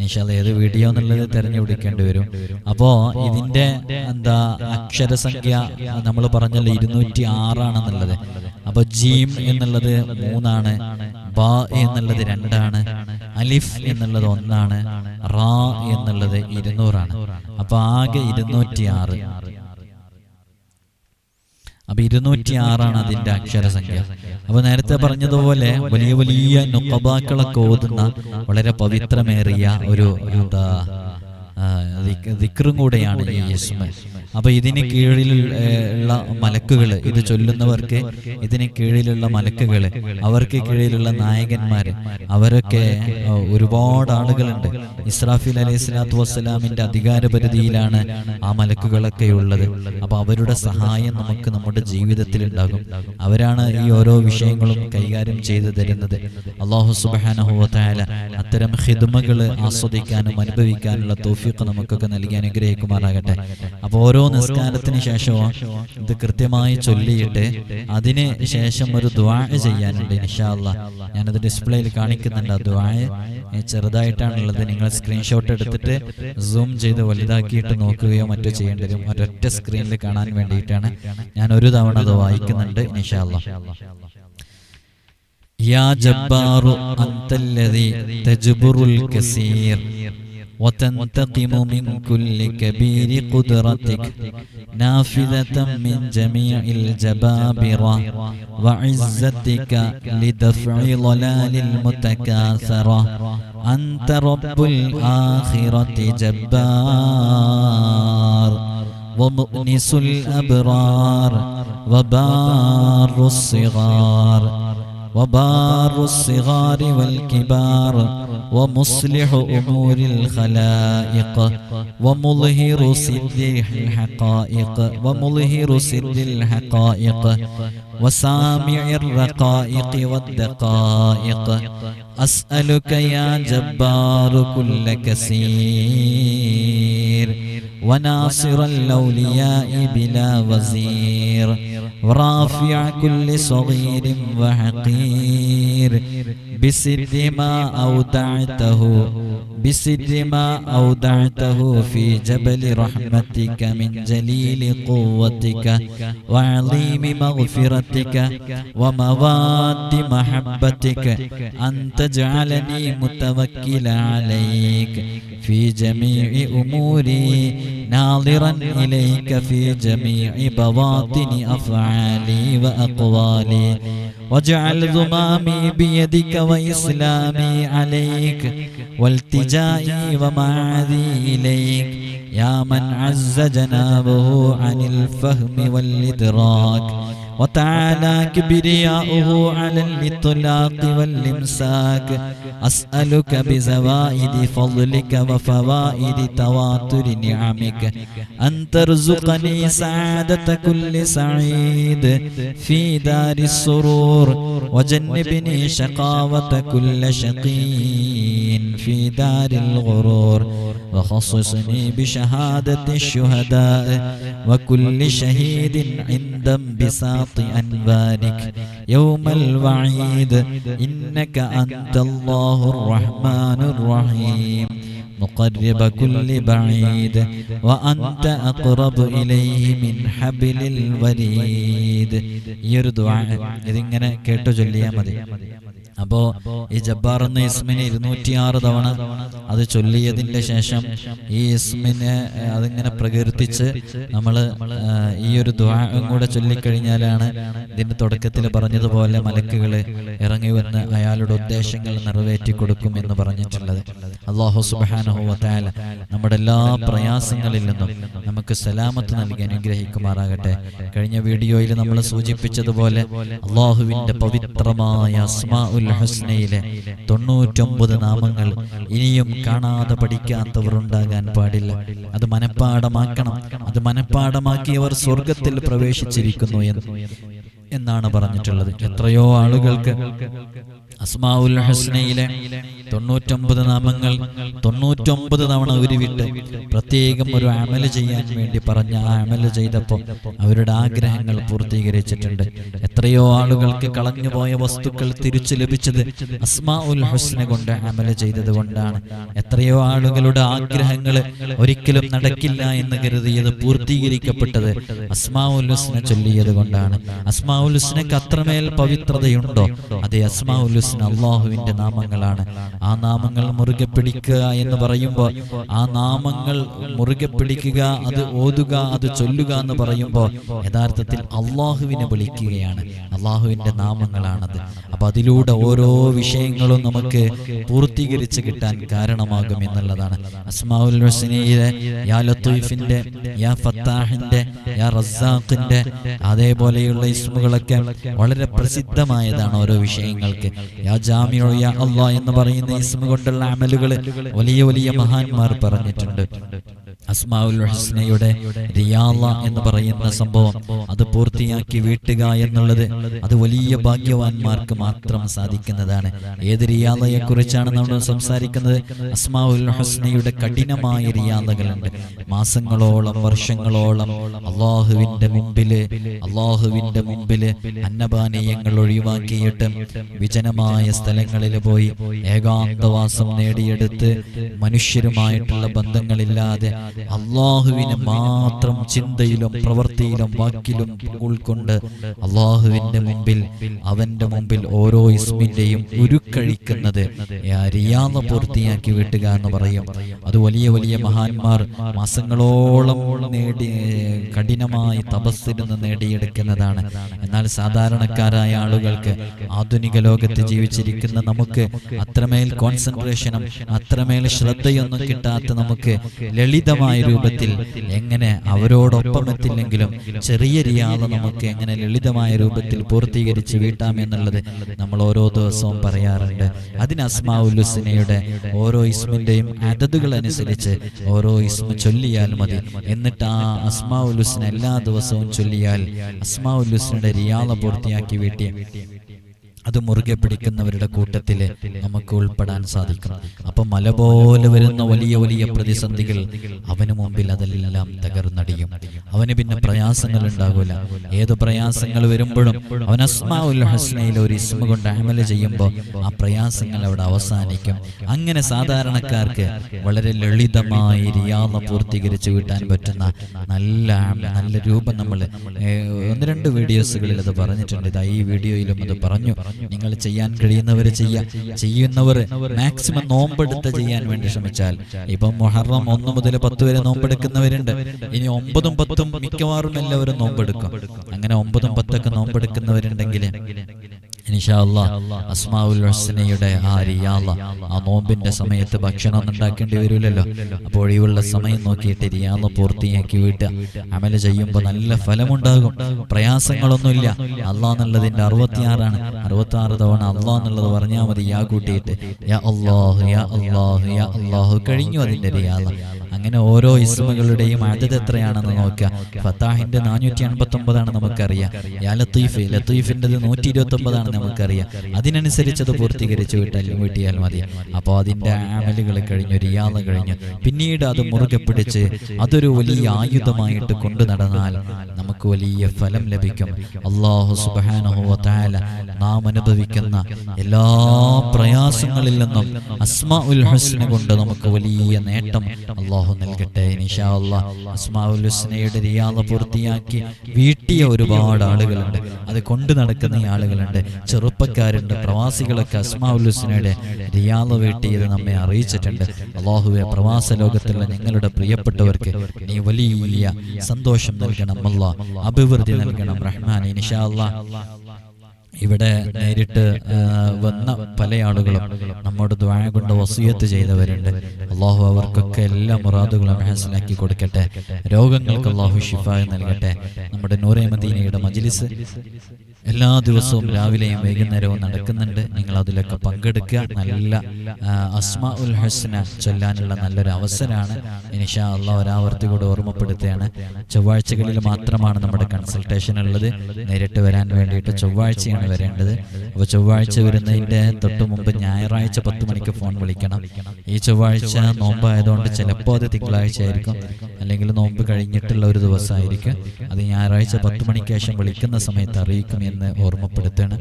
ഇൻഷാല്ല ഏത് വീഡിയോ എന്നുള്ളത് തിരഞ്ഞെടുക്കേണ്ടി വരും. അപ്പോ ഇതിന്റെ എന്താ അക്ഷരസംഖ്യ നമ്മൾ പറഞ്ഞല്ലോ ഇരുന്നൂറ്റി ആറാണെന്നുള്ളത് അപ്പൊ ജീം എന്നുള്ളത് മൂന്നാണ്. ബ എന്നുള്ളത് രണ്ടാണ്. അലിഫ് എന്നുള്ളത് ഒന്നാണ് റാ എന്നുള്ളത് ഇരുന്നൂറാണ്. അപ്പൊ ആകെ ഇരുന്നൂറ്റി ആറ് അപ്പൊ ഇരുന്നൂറ്റി ആറാണ് അതിന്റെ അക്ഷരസംഖ്യ. അപ്പൊ നേരത്തെ പറഞ്ഞതുപോലെ വലിയ വലിയ നുക്കബാക്കളൊക്കെ ഓതുന്ന വളരെ പവിത്രമേറിയ ഒരു എന്താ ദിക്റും കൂടെയാണ് ഈ യസ്മ. അപ്പൊ ഇതിന് കീഴിലുള്ള മലക്കുകൾ ഇത് ചൊല്ലുന്നവർക്ക് ഇതിന് കീഴിലുള്ള മലക്കുകൾ അവർക്ക് കീഴിലുള്ള നായകന്മാര് അവരൊക്കെ ഒരുപാട് ആളുകളുണ്ട്. ഇസ്രാഫിൽ അലൈഹി സ്വലാത്തു വസ്സലാമിന്റെ അധികാരപരിധിയിലാണ് ആ മലക്കുകളൊക്കെ ഉള്ളത്. അപ്പൊ അവരുടെ സഹായം നമുക്ക് നമ്മുടെ ജീവിതത്തിൽ ഉണ്ടാകും. അവരാണ് ഈ ഓരോ വിഷയങ്ങളും കൈകാര്യം ചെയ്തു തരുന്നത്. അള്ളാഹു സുബാനഹുല അത്തരം ഹിദ്മകൾ ആസ്വദിക്കാനും അനുഭവിക്കാനുള്ള തോഫിയൊക്കെ നമുക്കൊക്കെ നൽകി അനുഗ്രഹിക്കുമാറാകട്ടെ. അപ്പോൾ ഓരോ നിസ്കാരത്തിന് ശേഷവും ഇത് കൃത്യമായി ചൊല്ലിയിട്ട് അതിന് ശേഷം ഒരു ദ്വാ ചെയ്യാനുണ്ട് ഇൻഷാല്ല ഞാനത് ഡിസ്പ്ലേയിൽ കാണിക്കുന്നുണ്ട് ആ ദ്വാ ചെറുതായിട്ടാണുള്ളത് നിങ്ങൾ സ്ക്രീൻഷോട്ട് എടുത്തിട്ട് സൂം ചെയ്ത് വലുതാക്കിയിട്ട് നോക്കുകയോ മറ്റോ ചെയ്യേണ്ടി വരും ഒരൊറ്റ സ്ക്രീനിൽ കാണാൻ വേണ്ടിയിട്ടാണ് ഞാൻ ഒരു തവണ അത് വായിക്കുന്നുണ്ട് ഇൻഷാല്ല يا جبار أنت الذي تجبر الكثير وتنتقم من كل كبير قدرتك نافذة من جميع الجبابرة وعزتك لدفع ضلال المتكاثرة. أنت رب الآخرة جبار ومؤنس الأبرار وبار الصغار. وبار الصغار والكبار ومصلح أمور الخلائق ومظهر سد الحقائق ومظهر سد الحقائق وسامع الرقائق والدقائق. أسألك يا جبار كل كثير وناصر الأولياء بلا وزير ورافع كل صغير وحقير. بسد ما أودعته بسد ما أودعته في جبل رحمتك من جليل قوتك وعظيم مغفرتك ومواد محبتك أن تجعلني متوكل عليك في جميع أموري ناظرا إليك في جميع بواطن أفعالي وأقوالي. واجعل ذمامي بيدك وإسلامي عليك والتجائي ومعاذي إليك. يا من عز جنابه عن الفهم والإدراك. وتعالى كبرياؤه على الإطلاق والإمساك. أسألك بزوائد فضلك وفوائد تواتر نعمك. أن ترزقني سعادة كل سعيد في دار السرور. وجنبني شقاوة كل شقي في دار الغرور. وخصصني بشهادة الشهداء. وكل شهيد عند انبساط بساط أنبارك يوم الوعيد إنك أنت الله الرحمن الرحيم مقرب كل بعيد وأنت أقرب إليه من حبل الوريد يرضى إذن كيتو جليا مدي അപ്പോ ഈ ജബ്ബാർ എന്ന ഇസ്മിന് ഇരുന്നൂറ്റിയാറ് തവണ അത് ചൊല്ലിയതിന്റെ ശേഷം ഈ ഇസ്മിനെ അതിങ്ങനെ പ്രകീർത്തിച്ച് നമ്മൾ ഈ ഒരു ദ്വാരം കൂടെ ചൊല്ലിക്കഴിഞ്ഞാലാണ് ഇതിന്റെ തുടക്കത്തിൽ പറഞ്ഞതുപോലെ മലക്കുകൾ ഇറങ്ങി വന്ന് അയാളുടെ ഉദ്ദേശങ്ങൾ നിറവേറ്റി കൊടുക്കും എന്ന് പറഞ്ഞിട്ടുള്ളത്. അള്ളാഹു സുബാനഹുവത്തായ നമ്മുടെ എല്ലാ പ്രയാസങ്ങളിൽ നിന്നും നമുക്ക് സലാമത്ത് നൽകി അനുഗ്രഹിക്കുമാറാകട്ടെ. കഴിഞ്ഞ വീഡിയോയിൽ നമ്മൾ സൂചിപ്പിച്ചതുപോലെ അള്ളാഹുവിന്റെ പവിത്രമായ അസ്മാ ഉൽ ഹുസ്നയിലെ തൊണ്ണൂറ്റൊമ്പത് നാമങ്ങൾ ഇനിയും കാണാതെ പഠിക്കാത്തവർ ഉണ്ടാകാൻ പാടില്ല. അത് മനഃപ്പാടമാക്കണം അത് മനഃപ്പാടമാക്കിയവർ സ്വർഗത്തിൽ പ്രവേശിച്ചിരിക്കുന്നു എന്ന് എന്നാണ് പറഞ്ഞിട്ടുള്ളത്. എത്രയോ ആളുകൾക്ക് അസ്മാഉൽ ഹസ്നയിലെ തൊണ്ണൂറ്റൊമ്പത് നാമങ്ങൾ തൊണ്ണൂറ്റൊമ്പത് തവണ ഉരുവിട്ട് പ്രത്യേകം ഒരു അമൽ ചെയ്യാൻ വേണ്ടി പറഞ്ഞ ആ അമൽ ചെയ്തപ്പോൾ അവരുടെ ആഗ്രഹങ്ങൾ പൂർത്തീകരിച്ചിട്ടുണ്ട്. എത്രയോ ആളുകൾക്ക് കളഞ്ഞുപോയ വസ്തുക്കൾ തിരിച്ചു ലഭിച്ചത് അസ്മാ ഉൽ ഹുസ്ന കൊണ്ട് അമൽ ചെയ്തത് കൊണ്ടാണ്. എത്രയോ ആളുകളുടെ ആഗ്രഹങ്ങൾ ഒരിക്കലും നടക്കില്ല എന്ന് കരുതിയത് പൂർത്തീകരിക്കപ്പെട്ടത് അസ്മാ ഉൽ ഹുസ്ന ചൊല്ലിയത് കൊണ്ടാണ്. അസ്മാ ഉൽ ഹുസ്നക്ക് അത്രമേൽ പവിത്രതയുണ്ടോ? അതെ അസ്മാ ഉൽ ഹുസ്ന അള്ളാഹുവിന്റെ നാമങ്ങളാണ്. ആ നാമങ്ങൾ മുറുകെ പിടിക്കുക എന്ന് പറയുമ്പോൾ ആ നാമങ്ങൾ മുറുകെ പിടിക്കുക അത് ഓതുക അത് ചൊല്ലുക എന്ന് പറയുമ്പോൾ യഥാർത്ഥത്തിൽ അള്ളാഹുവിനെ വിളിക്കുകയാണ്. അള്ളാഹുവിന്റെ നാമങ്ങളാണത്. അപ്പൊ അതിലൂടെ ഓരോ വിഷയങ്ങളും നമുക്ക് പൂർത്തീകരിച്ച് കിട്ടാൻ കാരണമാകും എന്നുള്ളതാണ്. അസ്മാഉൽ ഹുസ്നയിലെ യാ ലത്തീഫിന്റെ യാ ഫത്താഹിന്റെ യാ അതേപോലെയുള്ള ഇസ്മുകളൊക്കെ വളരെ പ്രസിദ്ധമായതാണ് ഓരോ വിഷയങ്ങൾക്ക്. യാ ജാമിയോ യാ അള്ളാഹ് എന്ന് പറയുന്ന ഇസ്മ കൊണ്ടുള്ള അമലുകൾ വലിയ വലിയ മഹാന്മാർ പറഞ്ഞിട്ടുണ്ട്. അസ്മാഉൽ ഹുസ്നയുടെ റിയാള എന്ന് പറയുന്ന സംഭവം അത് പൂർത്തിയാക്കി വീട്ടുക എന്നുള്ളത് അത് വലിയ ഭാഗ്യവാന്മാർക്ക് മാത്രം സാധിക്കുന്നതാണ്. ഏത് റിയാളയെ കുറിച്ചാണ് നമ്മൾ സംസാരിക്കുന്നത്? അസ്മാഉൽ ഹുസ്നയുടെ കഠിനമായ റിയാളകളുണ്ട് മാസങ്ങളോളം വർഷങ്ങളോളം അള്ളാഹുവിന്റെ മുമ്പിൽ അള്ളാഹുവിന്റെ മുമ്പിൽ അന്നപാനീയങ്ങൾ ഒഴിവാക്കിയിട്ട് വിജനമായ സ്ഥലങ്ങളിൽ പോയി ഏകാന്തവാസം നേടിയെടുത്ത് മനുഷ്യരുമായിട്ടുള്ള ബന്ധങ്ങളില്ലാതെ അള്ളാഹുവിനെ മാത്രം ചിന്തയിലും പ്രവൃത്തിയിലും വാക്കിലും ഉൾക്കൊണ്ട് അള്ളാഹുവിന്റെ മുമ്പിൽ അവന്റെ മുമ്പിൽ ഓരോ ഇസ്മിന്റെയും ഉരുക്കഴിക്കുന്നത്. റിയാദ പൂർത്തിയാക്കി വിട്ടുക എന്ന് പറയും. അത് വലിയ വലിയ മഹാന്മാർ മാസങ്ങളോളം നേടി കഠിനമായി തപസ്സിരുന്ന് നേടിയെടുക്കുന്നതാണ്. എന്നാൽ സാധാരണക്കാരായ ആളുകൾക്ക് ആധുനിക ലോകത്ത് ജീവിച്ചിരിക്കുന്ന നമുക്ക് അത്രമേൽ കോൺസെൻട്രേഷനും അത്രമേൽ ശ്രദ്ധയൊന്നും കിട്ടാത്ത നമുക്ക് ലളിതമായ രൂപത്തിൽ എങ്ങനെ അവരോടൊപ്പം എത്തില്ലെങ്കിലും ചെറിയ റിയാദ നമുക്ക് എങ്ങനെ ലളിതമായ രൂപത്തിൽ പൂർത്തീകരിച്ച് വീട്ടാം എന്നുള്ളത് നമ്മൾ ഓരോ ദിവസവും പറയാറുണ്ട്. അതിന് അസ്മാവുല്ലുസിനയുടെ ഓരോ ഇസ്മിന്റെയും അതതുകൾ അനുസരിച്ച് ഓരോ ഇസ്മ ചൊല്ലിയാൽ മതി. എന്നിട്ട് ആ അസ്മാ എല്ലാ ദിവസവും ചൊല്ലിയാൽ അസ്മാ ഉല്ലുസിനയുടെ റിയാദ പൂർത്തിയാക്കി വീട്ടി അത് മുറുകെ പിടിക്കുന്നവരുടെ കൂട്ടത്തിൽ നമുക്ക് ഉൾപ്പെടാൻ സാധിക്കും. അപ്പൊ മല പോലെ വരുന്ന വലിയ വലിയ പ്രതിസന്ധികൾ അവന് മുമ്പിൽ അതെല്ലാം തകർന്നടിയും. അവന് പിന്നെ പ്രയാസങ്ങൾ ഉണ്ടാകൂല. ഏത് പ്രയാസങ്ങൾ വരുമ്പോഴും അവൻ അസ്മാ ഉൽ ഹസ്നയിൽ ഒരു ഇസ്മ കൊണ്ട് അമല ചെയ്യുമ്പോൾ ആ പ്രയാസങ്ങൾ അവിടെ അവസാനിക്കും. അങ്ങനെ സാധാരണക്കാർക്ക് വളരെ ലളിതമായി റിയാദ പൂർത്തീകരിച്ചു കിട്ടാൻ പറ്റുന്ന നല്ല നല്ല രൂപം നമ്മൾ ഒന്ന് രണ്ട് വീഡിയോസുകളിൽ അത് പറഞ്ഞിട്ടുണ്ട്. ഇതാ ഈ വീഡിയോയിലും അത് പറഞ്ഞു. നിങ്ങൾ ചെയ്യാൻ കഴിയുന്നവർ ചെയ്യുക ചെയ്യുന്നവർ മാക്സിമം നോമ്പെടുത്ത് ചെയ്യാൻ വേണ്ടി ശ്രമിച്ചാൽ. ഇപ്പം മൊഹറം ഒന്ന് മുതൽ പത്ത് വരെ നോമ്പെടുക്കുന്നവരുണ്ട്. ഇനി ഒമ്പതും പത്തും മിക്കവാറും എല്ലാവരും നോമ്പെടുക്കും. അങ്ങനെ ഒമ്പതും പത്തൊക്കെ നോമ്പെടുക്കുന്നവരുണ്ടെങ്കിൽ ഇൻഷാല്ല അസ്മാഉൽ ഹുസ്നയുടെ ആ റിയാല ആ നോമ്പിന്റെ സമയത്ത് ഭക്ഷണം ഒന്നും ഉണ്ടാക്കേണ്ടി വരില്ലല്ലോ അപ്പോൾ ഒഴിവുള്ള സമയം നോക്കിയിട്ട് റിയാല പൂർത്തിയാക്കി വിട്ട് അമല ചെയ്യുമ്പോൾ നല്ല ഫലമുണ്ടാകും. പ്രയാസങ്ങളൊന്നുമില്ല. അള്ളാ എന്നുള്ളതിന്റെ അറുപത്തിയാറാണ്. അറുപത്തി ആറ് തവണ അള്ളാ എന്നുള്ളത് പറഞ്ഞാൽ മതി. യാ കൂട്ടിയിട്ട് യാ അള്ളാഹു യാ അള്ളാഹു യാ അള്ളാഹു കഴിഞ്ഞു അതിന്റെ റിയാള അങ്ങനെ ഓരോ ഇസ്മുകളുടെയും അതത് എത്രയാണെന്ന് നോക്കുക. ഫത്താഹിന്റെ നാനൂറ്റി അൻപത്തി ഒമ്പതാണ് നമുക്കറിയാം യാ ലത്തീഫ് ലത്തീഫിന്റെത് നൂറ്റി ഇരുപത്തി ഒമ്പതാണ് നമുക്കറിയാം. അതിനനുസരിച്ച് അത് പൂർത്തീകരിച്ചു വിട്ടാൽ വീട്ടിയാൽ മതി. അപ്പോൾ അതിന്റെ ആമലുകൾ കഴിഞ്ഞു റിയാദ കഴിഞ്ഞു. പിന്നീട് അത് മുറുകെ പിടിച്ച് അതൊരു വലിയ ആയുധമായിട്ട് കൊണ്ടു നടന്നാൽ നമുക്ക് വലിയ ഫലം ലഭിക്കും. അള്ളാഹു സുബാനുഹുല നാം അനുഭവിക്കുന്ന എല്ലാ പ്രയാസങ്ങളിൽ നിന്നും അസ്മാ ഉൽ ഹുസ്ന കൊണ്ട് നമുക്ക് വലിയ നേട്ടം അള്ളാഹു നൽകട്ടെ ഇൻഷാ അല്ലാഹ് അസ്മാ ഉൽ ഹുസ്നയുടെ റിയാദ പൂർത്തിയാക്കി വീട്ടിയ ഒരുപാട് ആളുകളുണ്ട്. അത് കൊണ്ടു നടക്കുന്ന ആളുകളുണ്ട്. ചെറുപ്പക്കാരുണ്ട് പ്രവാസികളൊക്കെ അസ്മാ റിയാദ് വീട്ടിയത് നമ്മെ അറിയിച്ചിട്ടുണ്ട്. അള്ളാഹുവെ പ്രവാസ ലോകത്തുള്ള ഞങ്ങളുടെ പ്രിയപ്പെട്ടവർക്ക് നീ വലിയ സന്തോഷം നൽകണം. അല്ലാ അഭിവൃദ്ധി നൽകണം. റഹ്മാൻ ഇൻഷാ അല്ലാഹ് ഇവിടെ നേരിട്ട് വന്ന പല ആളുകളും നമ്മോട് ദ്വാഴ കൊണ്ട് വസീയത്ത് ചെയ്തവരുണ്ട്. അള്ളാഹു അവർക്കൊക്കെ എല്ലാ മുറാദുകളും മനസ്സിലാക്കി കൊടുക്കട്ടെ. രോഗങ്ങൾക്ക് അള്ളാഹു ഷിഫായ് നൽകട്ടെ. നമ്മുടെ നൂറെ മദീനയുടെ മജിലിസ് എല്ലാ ദിവസവും രാവിലെയും വൈകുന്നേരവും നടക്കുന്നുണ്ട്. നിങ്ങൾ അതിലൊക്കെ പങ്കെടുക്കുക. നല്ല അസ്മാ ഉൽ ഹസ്ന ചൊല്ലാനുള്ള നല്ലൊരു അവസരമാണ്. ഇനിഷാ അള്ളാഹ് ഒരാവർത്തി കൂടെ ഓർമ്മപ്പെടുത്തുകയാണ്. ചൊവ്വാഴ്ചകളിൽ മാത്രമാണ് നമ്മുടെ കൺസൾട്ടേഷൻ ഉള്ളത്. നേരിട്ട് വരാൻ വേണ്ടിയിട്ട് ചൊവ്വാഴ്ചയാണ് വരേണ്ടത്. അപ്പോൾ ചൊവ്വാഴ്ച വരുന്നതിന്റെ തൊട്ട് മുമ്പ് ഞായറാഴ്ച പത്ത് മണിക്ക് ഫോൺ വിളിക്കണം. ഈ ചൊവ്വാഴ്ച നോമ്പ് ആയതുകൊണ്ട് ചിലപ്പോൾ അത് തിങ്കളാഴ്ച ആയിരിക്കും. അല്ലെങ്കിൽ നോമ്പ് കഴിഞ്ഞിട്ടുള്ള ഒരു ദിവസമായിരിക്കും. അത് ഞായറാഴ്ച പത്ത് മണിക്ക് ശേഷം വിളിക്കുന്ന സമയത്ത് അറിയിക്കും എന്ന് ഓർമ്മപ്പെടുത്തണം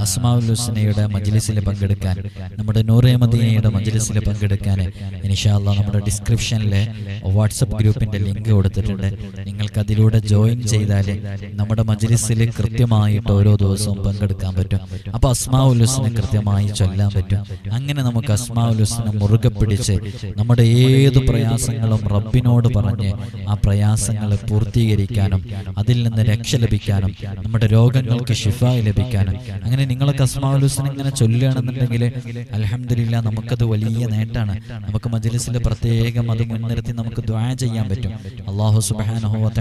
അസ്മാവുൽ ഹുസ്നയുടെ മജ്ലിസിൽ പങ്കെടുക്കാൻ നമ്മുടെ നൂറെ മദീനയുടെ മജ്ലിസിൽ പങ്കെടുക്കാൻ ഇൻഷാല്ല നമ്മുടെ ഡിസ്ക്രിപ്ഷനിലെ വാട്സപ്പ് ഗ്രൂപ്പിന്റെ ലിങ്ക് കൊടുത്തിട്ടുണ്ട്. നിങ്ങൾക്ക് അതിലൂടെ ജോയിൻ ചെയ്താൽ നമ്മുടെ മജ്ലിസിൽ കൃത്യമായിട്ട് ഓരോ ദിവസവും പങ്കെടുക്കാൻ പറ്റും. അപ്പോൾ അസ്മാവുൽ ഹുസ്ന കൃത്യമായി ചൊല്ലാൻ പറ്റും. അങ്ങനെ നമുക്ക് അസ്മാവുൽ ഹുസ്ന മുറുകെ പിടിച്ച് നമ്മുടെ ഏത് പ്രയാസങ്ങളും റബ്ബിനോട് പറഞ്ഞ് ആ പ്രയാസങ്ങളെ പൂർത്തീകരിക്കാനും അതിൽ നിന്ന് രക്ഷ ലഭിക്കാനും നമ്മുടെ രോഗങ്ങൾക്ക് ഷിഫായി ലഭിക്കാനും അങ്ങനെ നിങ്ങളൊക്കെ അസ്മാലുസൻ ഇങ്ങനെ ചൊല്ലുകയാണെന്നുണ്ടെങ്കിൽ അലഹമില്ല നമുക്കത് വലിയ നേട്ടമാണ്. നമുക്ക് മജ്ലിസിൽ പ്രത്യേകം അത് മുൻനിർത്തി നമുക്ക് ദ്വാ ചെയ്യാൻ പറ്റും. അള്ളാഹു സുബാനുഹോല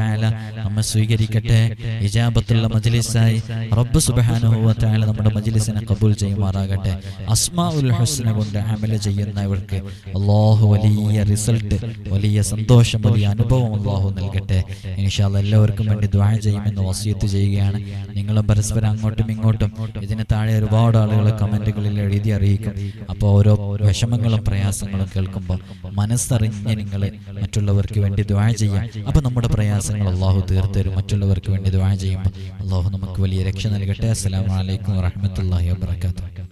നമ്മെ സ്വീകരിക്കട്ടെ. ഇജാബത്തുള്ള മജ്ലിസായി റബ്ബ് സുബാനുഹോല നമ്മുടെ മജ്ലിസിനെ കബൂൽ ചെയ്യുമാറാകട്ടെ. അസ്മാ ഉൽ ഹുസ്ന കൊണ്ട് അമല ചെയ്യുന്നവർക്ക് അള്ളാഹു വലിയ റിസൾട്ട് വലിയ സന്തോഷം വലിയ അനുഭവം അള്ളാഹു നൽകട്ടെ. ഇൻഷാല്ല എല്ലാവർക്കും വേണ്ടി ദ്വാ ചെയ്യുമെന്ന് വസിയത്ത് ചെയ്യുകയാണ് നിങ്ങളും പരസ്പരം അങ്ങോട്ടും ഇങ്ങോട്ടും ഇതിന് താഴെ ഒരുപാട് ആളുകൾ കമന്റുകളിൽ എഴുതി അറിയിക്കും. അപ്പോൾ ഓരോ വിഷമങ്ങളും പ്രയാസങ്ങളും കേൾക്കുമ്പോൾ മനസ്സറിഞ്ഞ് നിങ്ങൾ മറ്റുള്ളവർക്ക് വേണ്ടി ദ്വാ ചെയ്യാം. അപ്പോൾ നമ്മുടെ പ്രയാസങ്ങൾ അള്ളാഹു തീർത്തരും മറ്റുള്ളവർക്ക് വേണ്ടി ദ്വാ ചെയ്യുമ്പോൾ അള്ളാഹു നമുക്ക് വലിയ രക്ഷ നൽകട്ടെ. അസ്സലാമു അലൈക്കും വറഹ്മത്തുള്ളാഹി വബറകാതുഹു.